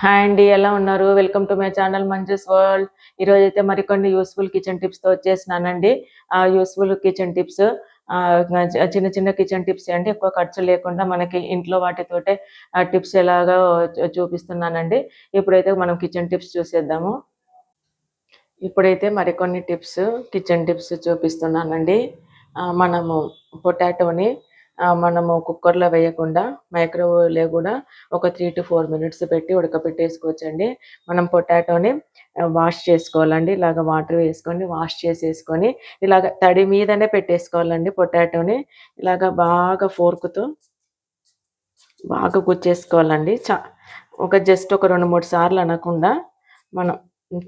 Hi అండి ఎలా ఉన్నారు? Welcome to my channel Manju's world ఈరోజు అయితే మరికొన్ని యూస్ఫుల్ కిచెన్ టిప్స్తో వచ్చేసినానండి. ఆ యూస్ఫుల్ కిచెన్ టిప్స్ చిన్న చిన్న కిచెన్ టిప్స్ అండి ఎక్కువ ఖర్చు లేకుండా మనకి ఇంట్లో వాటితోటే ఆ టిప్స్ ఎలాగో చూపిస్తున్నానండి. ఇప్పుడైతే మనం కిచెన్ టిప్స్ చూసేద్దాము. ఇప్పుడైతే మరికొన్ని టిప్స్ కిచెన్ టిప్స్ చూపిస్తున్నానండి. మనము పొటాటోని మనము కుక్కర్లో వేయకుండా మైక్రోవేవ్లో కూడా ఒక త్రీ టు ఫోర్ మినిట్స్ పెట్టి ఉడకపెట్టేసుకోవచ్చండి. మనం పొటాటోని వాష్ చేసుకోవాలండి. ఇలాగ వాటర్ వేసుకొని వాష్ చేసేసుకొని ఇలాగ తడి మీదనే పెట్టేసుకోవాలండి పొటాటోని. ఇలాగ బాగా ఫోర్క్తో బాగా గుచ్చేసుకోవాలండి. చా ఒక జస్ట్ ఒక రెండు మూడు సార్లు అనకుండా మనం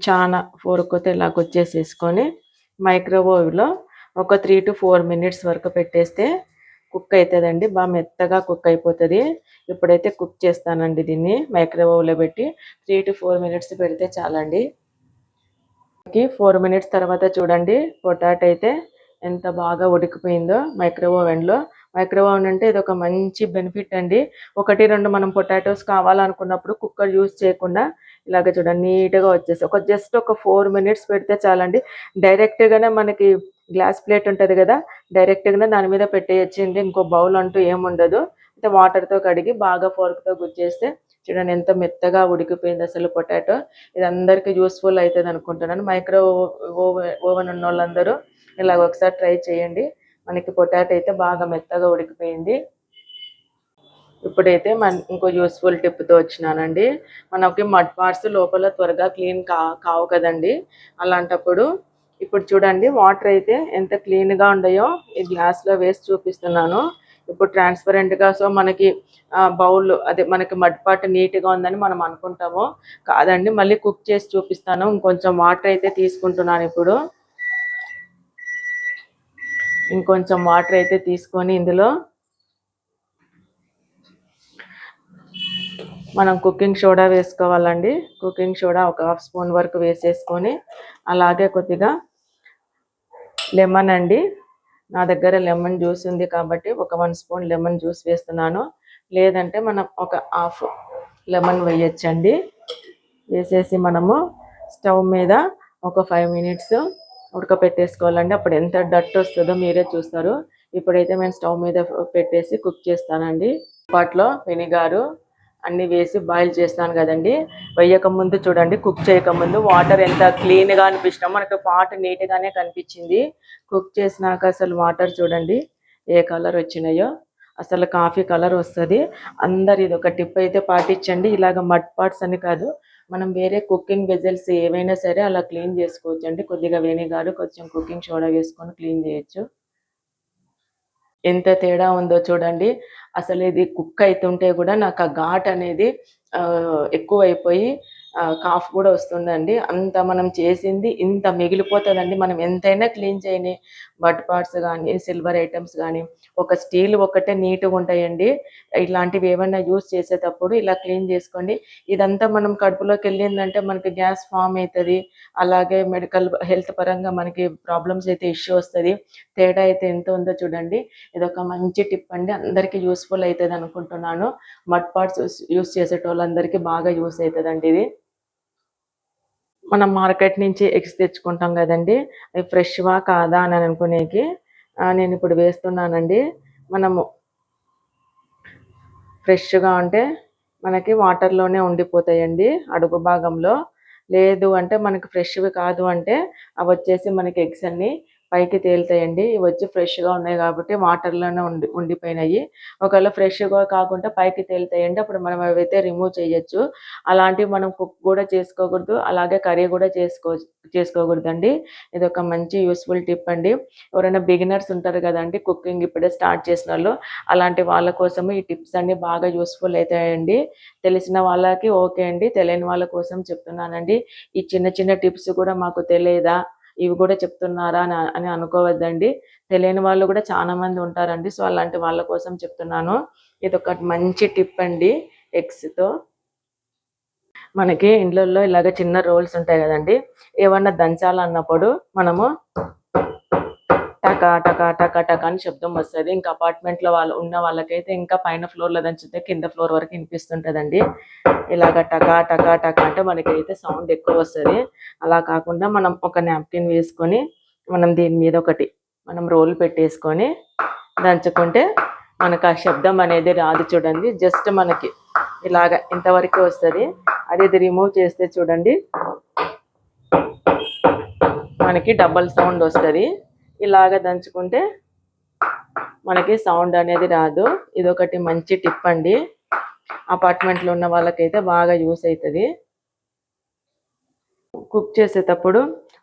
చాలా ఫోర్క్తో ఇలా గుచ్చేసేసుకొని మైక్రోవేవ్లో ఒక త్రీ టు ఫోర్ మినిట్స్ వరకు పెట్టేస్తే కుక్ అవుతుందండి బాగా మెత్తగా కుక్ అయిపోతుంది. ఇప్పుడైతే కుక్ చేస్తానండి దీన్ని మైక్రోవేవ్లో పెట్టి త్రీ టు ఫోర్ మినిట్స్ పెడితే చాలండి. ఫోర్ మినిట్స్ తర్వాత చూడండి పొటాటో అయితే ఎంత బాగా ఉడికిపోయిందో మైక్రోవేవ్ ఓవెన్లో మైక్రోవేవ్ అంటే ఇది ఒక మంచి బెనిఫిట్ అండి. ఒకటి రెండు మనం పొటాటోస్ కావాలనుకున్నప్పుడు కుక్కర్ యూజ్ చేయకుండా ఇలాగా చూడండి నీట్గా వచ్చేసి ఒక జస్ట్ ఒక ఫోర్ మినిట్స్ పెడితే చాలండి. డైరెక్ట్గానే మనకి గ్లాస్ ప్లేట్ ఉంటుంది కదా డైరెక్ట్గానే దాని మీద పెట్టేయచ్చండి. ఇంకో బౌల్ అంటూ ఏముండదు అయితే వాటర్తో కడిగి బాగా ఫోర్క్తో గుచ్చేస్తే చూడండి ఎంత మెత్తగా ఉడికిపోయింది అసలు పొటాటో. ఇది అందరికీ యూస్ఫుల్ అవుతుంది అనుకుంటున్నాను. మైక్రో ఓవెన్ ఉన్న వాళ్ళందరూ ఇలాగ ఒకసారి ట్రై చేయండి. మనకి పొటాటో అయితే బాగా మెత్తగా ఉడికిపోయింది. ఇప్పుడైతే మన ఇంకో యూస్ఫుల్ టిప్తో వచ్చినానండి. మనకి మడ్ పార్ట్స్ లోపల త్వరగా క్లీన్ కా కావు కదండి. అలాంటప్పుడు ఇప్పుడు చూడండి వాటర్ అయితే ఎంత క్లీన్గా ఉన్నాయో ఈ గ్లాస్లో వేసి చూపిస్తున్నాను. ఇప్పుడు ట్రాన్స్పరెంట్గా సో మనకి బౌల్ అదే మనకి మడ్పాటు పార్ట్ నీట్గా ఉందని మనం అనుకుంటాము. కాదండి మళ్ళీ కుక్ చేసి చూపిస్తాను. ఇంకొంచెం వాటర్ అయితే తీసుకుంటున్నాను ఇప్పుడు. ఇంకొంచెం వాటర్ అయితే తీసుకొని ఇందులో మనం కుకింగ్ సోడా వేసుకోవాలండి. కుకింగ్ సోడా ఒక హాఫ్ స్పూన్ వరకు వేసేసుకొని అలాగే కొద్దిగా లెమన్ అండి. నా దగ్గర లెమన్ జ్యూస్ ఉంది కాబట్టి ఒక వన్ స్పూన్ లెమన్ జ్యూస్ వేస్తున్నాను. లేదంటే మనం ఒక హాఫ్ లెమన్ వేయచ్చండి. వేసేసి మనము స్టవ్ మీద ఒక ఫైవ్ మినిట్స్ ఉడకపెట్టేసుకోవాలండి. అప్పుడు ఎంత డట్ వస్తుందో మీరే చూస్తారు. ఇప్పుడైతే నేను స్టవ్ మీద పెట్టేసి కుక్ చేస్తానండి. పాట్లో వెనిగారు అన్ని వేసి బాయిల్ చేస్తాను కదండి. వేయక ముందు చూడండి కుక్ చేయక ముందు వాటర్ ఎంత క్లీన్గా అనిపించినా మనకు పాట నీట్గానే కనిపించింది. కుక్ చేసినాక అసలు వాటర్ చూడండి ఏ కలర్ వచ్చినాయో. అసలు కాఫీ కలర్ వస్తుంది. అందరు ఇది ఒక టిప్ అయితే పాటించండి. ఇలాగ మడ్ పాట్స్ అని కాదు మనం వేరే కుకింగ్ వెజల్స్ ఏవైనా సరే అలా క్లీన్ చేసుకోవచ్చు అండి కొద్దిగా వెనిగారు కొంచెం కుకింగ్ సోడా వేసుకొని క్లీన్ చేయొచ్చు. ఎంత తేడా ఉందో చూడండి. అసలు ఇది కుక్ అవుతుంటే కూడా నాకు ఆ ఘాట్ అనేది ఎక్కువ అయిపోయి కాఫ్ కూడా వస్తుందండి. అంత మనం చేసింది ఇంత మిగిలిపోతుందండి. మనం ఎంతైనా క్లీన్ చేయని బట్ పార్ట్స్ కానీ సిల్వర్ ఐటమ్స్ కానీ ఒక స్టీల్ ఒకటే నీట్గా ఉంటాయండి. ఇలాంటివి ఏమైనా యూస్ చేసేటప్పుడు ఇలా క్లీన్ చేసుకోండి. ఇదంతా మనం కడుపులోకి వెళ్ళిందంటే మనకి గ్యాస్ ఫామ్ అవుతుంది అలాగే మెడికల్ హెల్త్ పరంగా మనకి ప్రాబ్లమ్స్ అయితే ఇష్యూ వస్తుంది. తేడా అయితే ఎంత ఉందో చూడండి. ఇదొక మంచి టిప్ అండి. అందరికీ యూస్ఫుల్ అవుతుంది అనుకుంటున్నాను. మడ్ పార్ట్స్ యూస్ చేసేటోళ్ళందరికీ బాగా యూస్ అవుతుందండి ఇది. మనం మార్కెట్ నుంచి ఎగ్స్ తెచ్చుకుంటాం కదండి. అవి ఫ్రెష్వా కాదా అని అనుకునేకి నేను ఇప్పుడు వేస్తున్నానండి. మనము ఫ్రెష్గా ఉంటే మనకి వాటర్లోనే ఉండిపోతాయండి అడుగు భాగంలో. లేదు అంటే మనకి ఫ్రెష్వి కాదు అంటే అవి వచ్చేసి మనకి ఎగ్స్ అన్నీ పైకి తేలుతాయండి. ఇవి వచ్చి ఫ్రెష్గా ఉన్నాయి కాబట్టి వాటర్లోనే ఉండి ఉండిపోయినాయి. ఒకవేళ ఫ్రెష్గా కాకుండా పైకి తేలుతాయండి. అప్పుడు మనం అవైతే రిమూవ్ చేయొచ్చు. అలాంటివి మనం కుక్ కూడా చేసుకోకూడదు. అలాగే కర్రీ కూడా చేసుకో చేసుకోకూడదండి. ఇది ఒక మంచి యూస్ఫుల్ టిప్ అండి. ఎవరైనా బిగినర్స్ ఉంటారు కదండి కుకింగ్ ఇప్పుడే స్టార్ట్ చేసిన వాళ్ళు అలాంటి వాళ్ళ కోసం ఈ టిప్స్ అన్ని బాగా యూస్ఫుల్ అవుతాయండి తెలిసిన వాళ్ళకి ఓకే అండి. తెలియని వాళ్ళ కోసం చెప్తున్నానండి. ఈ చిన్న చిన్న టిప్స్ కూడా మాకు తెలియదా? ఇవి కూడా చెప్తున్నారా అని అని అనుకోవద్దండి. తెలియని వాళ్ళు కూడా చాలా మంది ఉంటారండి. సో అలాంటి వాళ్ళ కోసం చెప్తున్నాను. ఇది ఒక మంచి టిప్ అండి ఎగ్స్తో. మనకి ఇండ్లలో ఇలాగ చిన్న రోల్స్ ఉంటాయి కదండి. ఏమన్నా దంచాలన్నప్పుడు మనము టక టక టక టక అని శబ్దం వస్తుంది. ఇంకా అపార్ట్మెంట్లో వాళ్ళు ఉన్న వాళ్ళకైతే ఇంకా పైన ఫ్లోర్లో దంచితే కింద ఫ్లోర్ వరకు వినిపిస్తుంటదండి. ఇలాగ టకా టక టక అంటే మనకైతే సౌండ్ ఎక్కువ వస్తుంది. అలా కాకుండా మనం ఒక నాప్కిన్ వేసుకొని మనం దీని మీద ఒకటి మనం రోల్ పెట్టేసుకొని దంచుకుంటే మనకు ఆ శబ్దం అనేది రాదు చూడండి. జస్ట్ మనకి ఇలాగ ఇంతవరకు వస్తుంది. అదే ఇది రిమూవ్ చేస్తే చూడండి. మనకి డబల్ సౌండ్ వస్తుంది. ఇలాగ దంచుకుంటే మనకి సౌండ్ అనేది రాదు. ఇది ఒకటి మంచి టిప్ అండి. అపార్ట్మెంట్లో ఉన్న వాళ్ళకైతే బాగా యూస్ అవుతుంది కుక్ చేసేటప్పుడు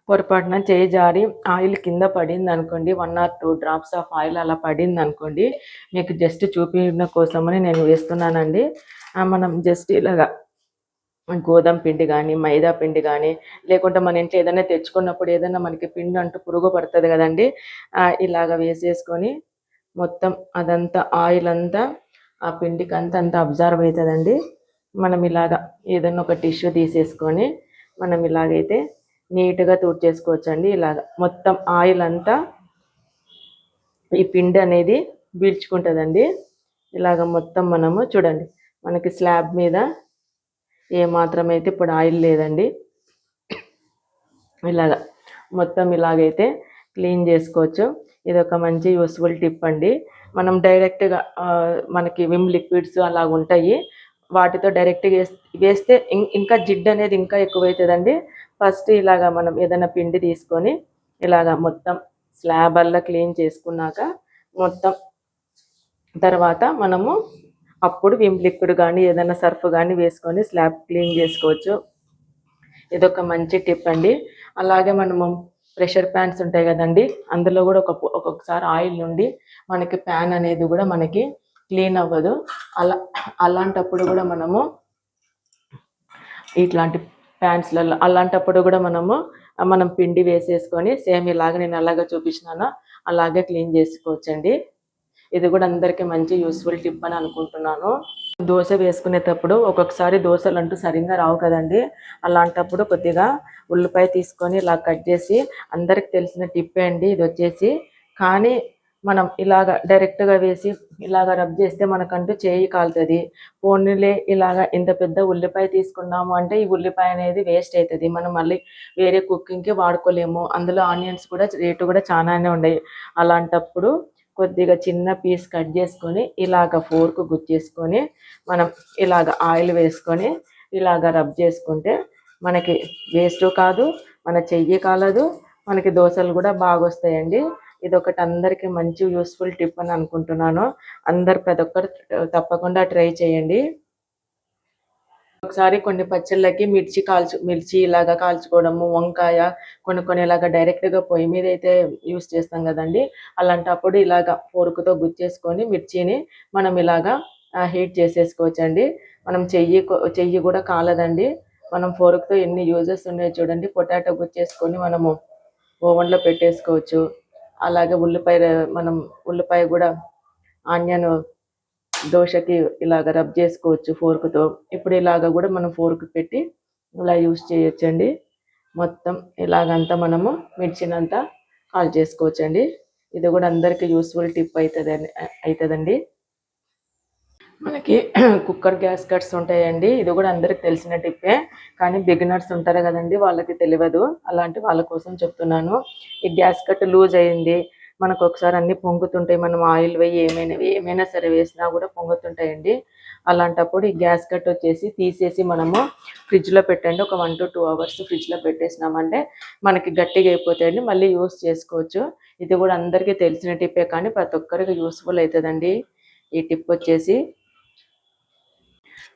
పొరపాటున చేయి జారి ఆయిల్ కింద పడింది అనుకోండి one or two drops of oil అలా పడింది అనుకోండి మీకు జస్ట్ చూపించడం కోసమని నేను వేస్తున్నానండి. మనం జస్ట్ ఇలాగా గోధుమ పిండి కానీ మైదా పిండి కానీ లేకుంటే మన ఇంట్లో ఏదైనా తెచ్చుకున్నప్పుడు ఏదైనా మనకి పిండి అంటూ పురుగు పడుతుంది కదండి. ఇలాగ వేసేసుకొని మొత్తం అదంతా ఆయిల్ అంతా ఆ పిండికి అంతా అంతా అబ్జర్వ్ అవుతుందండి. మనం ఇలాగ ఏదైనా ఒక టిష్యూ తీసేసుకొని మనం ఇలాగైతే నీట్గా తుడిచేసుకోవచ్చు అండి ఇలాగ. మొత్తం ఆయిల్ అంతా ఈ పిండి అనేది పీల్చుకుంటుందండి. ఇలాగ మొత్తం మనము చూడండి మనకి స్లాబ్ మీద ఏ మాత్రం అయితే ఇప్పుడు ఆయిల్ లేదండి. ఇలాగ మొత్తం ఇలాగైతే క్లీన్ చేసుకోవచ్చు. ఇది ఒక మంచి యూస్ఫుల్ టిప్ అండి. మనం డైరెక్ట్గా మనకి విమ్ లిక్విడ్స్ అలాగ ఉంటాయి. వాటితో డైరెక్ట్గా వేస్తే వేస్తే ఇంకా జిడ్ అనేది ఇంకా ఎక్కువైతుందండి. ఫస్ట్ ఇలాగ మనం ఏదైనా పిండి తీసుకొని ఇలాగ మొత్తం స్లాబ్ అల్లా క్లీన్ చేసుకున్నాక మొత్తం తర్వాత మనము అప్పుడు విమ్ లిక్విడ్ కానీ ఏదైనా సర్ఫ్ కానీ వేసుకొని స్లాబ్ క్లీన్ చేసుకోవచ్చు. ఇదొక మంచి టిప్ అండి. అలాగే మనము ప్రెషర్ ప్యాన్స్ ఉంటాయి కదండి అందులో కూడా ఒక ఒక్కొక్కసారి ఆయిల్ నుండి మనకి ప్యాన్ అనేది కూడా మనకి క్లీన్ అవ్వదు. అలా అలాంటప్పుడు కూడా మనము ఇట్లాంటి ప్యాన్స్లలో అలాంటప్పుడు కూడా మనము మనం పిండి వేసేసుకొని సేమ్ ఇలాగ నేను అలాగే చూపించినానో అలాగే క్లీన్ చేసుకోవచ్చండి. ఇది కూడా అందరికీ మంచి యూస్ఫుల్ టిప్ అని అనుకుంటున్నాను. దోశ వేసుకునేటప్పుడు ఒక్కొక్కసారి దోశలు అంటూ సరిగ్గా రావు కదండి. అలాంటప్పుడు కొద్దిగా ఉల్లిపాయ తీసుకొని ఇలా కట్ చేసి అందరికి తెలిసిన టిప్పే అండి ఇది వచ్చేసి. కానీ మనం ఇలాగ డైరెక్ట్గా వేసి ఇలాగ రబ్ చేస్తే మనకంటూ చేయి కాలుతుంది. పోనీలే ఇలాగ ఇంత పెద్ద ఉల్లిపాయ తీసుకున్నాము అంటే ఈ ఉల్లిపాయ అనేది వేస్ట్ అవుతుంది మనం మళ్ళీ వేరే కుకింగ్కి వాడుకోలేము. అందులో ఆనియన్స్ కూడా రేటు కూడా చాలానే ఉన్నాయి. అలాంటప్పుడు కొద్దిగా చిన్న పీస్ కట్ చేసుకొని ఇలాగ ఫోర్క్ గుచ్చేసుకొని మనం ఇలాగ ఆయిల్ వేసుకొని ఇలాగ రబ్ చేసుకుంటే మనకి వేస్ట్ కాదు మన చెయ్యి కాలదు మనకి దోశలు కూడా బాగా వస్తాయండి ఇది ఒకటి అందరికీ మంచి యూస్ఫుల్ టిప్ అని అనుకుంటున్నాను. అందరు ప్రతి ఒక్కరు తప్పకుండా ట్రై చేయండి. ఒకసారి కొన్ని పచ్చళ్ళకి మిర్చి కాల్చు మిర్చి ఇలాగా కాల్చుకోవడము వంకాయ కొన్ని కొన్ని ఇలాగా డైరెక్ట్గా పొయ్యి మీద అయితే యూస్ చేస్తాం కదండి. అలాంటప్పుడు ఇలాగా ఫోర్క్తో గుచ్చేసుకొని మిర్చిని మనం ఇలాగా హీట్ చేసేసుకోవచ్చండి. మనం చెయ్యి చెయ్యి కూడా కాలదండి. మనం ఫోర్క్తో ఎన్ని యూజెస్ ఉన్నాయో చూడండి. పొటాటో గుచ్చేసుకొని మనము ఓవెన్లో పెట్టేసుకోవచ్చు. అలాగే ఉల్లిపాయ మనం ఉల్లిపాయ కూడా ఆనియన్ దోశకి ఇలాగ రబ్ చేసుకోవచ్చు ఫోర్క్తో ఇప్పుడు ఇలాగ కూడా మనం ఫోర్క్ పెట్టి ఇలా యూస్ చేయొచ్చండి. మొత్తం ఇలాగంతా మనము మిర్చినంతా కాల్ చేసుకోవచ్చండి. ఇది కూడా అందరికీ యూస్ఫుల్ టిప్ అవుతుంది అవుతుందండి మనకి కుక్కర్ గ్యాస్ కట్స్ ఉంటాయండి. ఇది కూడా అందరికి తెలిసిన టిప్పే కానీ బిగినర్స్ ఉంటారు కదండి వాళ్ళకి తెలియదు. అలాంటి వాళ్ళ కోసం చెప్తున్నాను. ఈ గ్యాస్ కట్ లూజ్ అయింది. మనకు ఒకసారి అన్ని పొంగుతుంటాయి. మనం ఆయిల్ వేయి ఏమైనా ఏమైనా సరే వేసినా కూడా పొంగుతుంటాయండి. అలాంటప్పుడు ఈ గ్యాస్ కట్ వచ్చేసి తీసేసి మనము ఫ్రిడ్జ్లో పెట్టండి. ఒక వన్ టు టూ అవర్స్ ఫ్రిడ్జ్లో పెట్టేసినామంటే మనకి గట్టిగా అయిపోతాయండి. మళ్ళీ యూస్ చేసుకోవచ్చు. ఇది కూడా అందరికీ తెలిసిన టిప్పే కానీ ప్రతి ఒక్కరికి యూస్ఫుల్ అవుతుందండి. ఈ టిప్ వచ్చేసి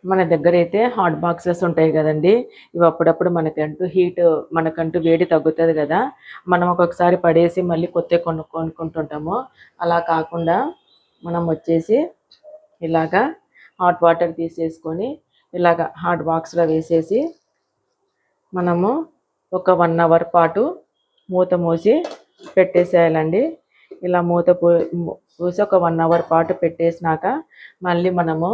మన దగ్గర అయితే హాట్ బాక్సెస్ ఉంటాయి కదండి. ఇవి అప్పుడప్పుడు మనకంటూ హీట్ మనకంటూ వేడి తగ్గుతుంది కదా. మనం ఒక్కొక్కసారి పడేసి మళ్ళీ కొత్త కొను కొనుక్కుంటుంటాము. అలా కాకుండా మనం వచ్చేసి ఇలాగా హాట్ వాటర్ తీసేసుకొని ఇలాగ హాట్ బాక్స్లో వేసేసి మనము ఒక వన్ అవర్ పాటు మూత మూసి పెట్టేసేయాలండి. ఇలా మూత పో ఒక వన్ అవర్ పాటు పెట్టేసినాక మళ్ళీ మనము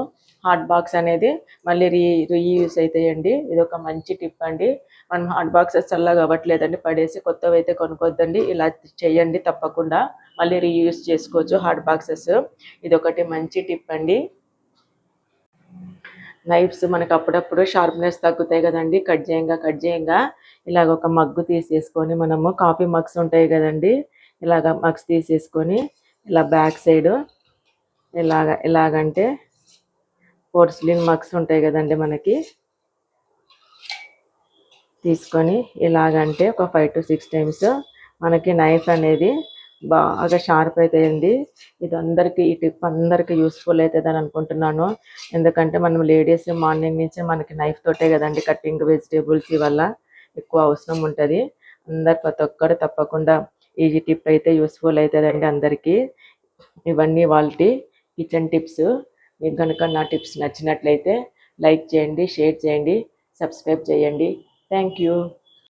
హాట్ బాక్స్ అనేది మళ్ళీ రీ రీయూస్ అవుతాయండి ఇది ఒక మంచి టిప్ అండి. మనం హాట్ బాక్సెస్ చల్లగా అవ్వట్లేదండి. పడేసి కొత్తవి అయితే కొనుక్కోద్దండి. ఇలా చేయండి తప్పకుండా. మళ్ళీ రీయూస్ చేసుకోవచ్చు హాట్ బాక్సెస్. ఇది ఒకటి మంచి టిప్ అండి. నైఫ్స్ మనకు అప్పుడప్పుడు షార్ప్నెస్ తగ్గుతాయి కదండి. కట్ చేయంగా కట్ చేయంగా. ఇలాగ ఒక మగ్గు తీసేసుకొని మనము కాఫీ మగ్స్ ఉంటాయి కదండి. ఇలాగ మగ్స్ తీసేసుకొని ఇలా బ్యాక్ సైడ్ ఇలాగ ఇలాగంటే పోర్సిలిన్ మగ్స్ ఉంటాయి కదండి మనకి. తీసుకొని ఇలాగంటే ఒక ఫైవ్ టు సిక్స్ టైమ్స్ మనకి నైఫ్ అనేది బాగా షార్ప్ అవుతాయండి ఇది అందరికీ ఈ టిప్ అందరికీ యూస్ఫుల్ అవుతుంది అని అనుకుంటున్నాను. ఎందుకంటే మనం లేడీస్ మార్నింగ్ నుంచి మనకి నైఫ్ తోటే కదండి కటింగ్ వెజిటేబుల్స్ వల్ల ఎక్కువ అవసరం ఉంటుంది. అందరు ప్రతి ఒక్కరు తప్పకుండా ఈ టిప్ అయితే యూస్ఫుల్ అవుతుందండి అందరికీ. ఇవన్నీ వాళ్ళ కిచెన్ టిప్స్ మీకు కనుక నా టిప్స్ నచ్చినట్లయితే లైక్ చేయండి షేర్ చేయండి సబ్స్క్రైబ్ చేయండి. Thank you.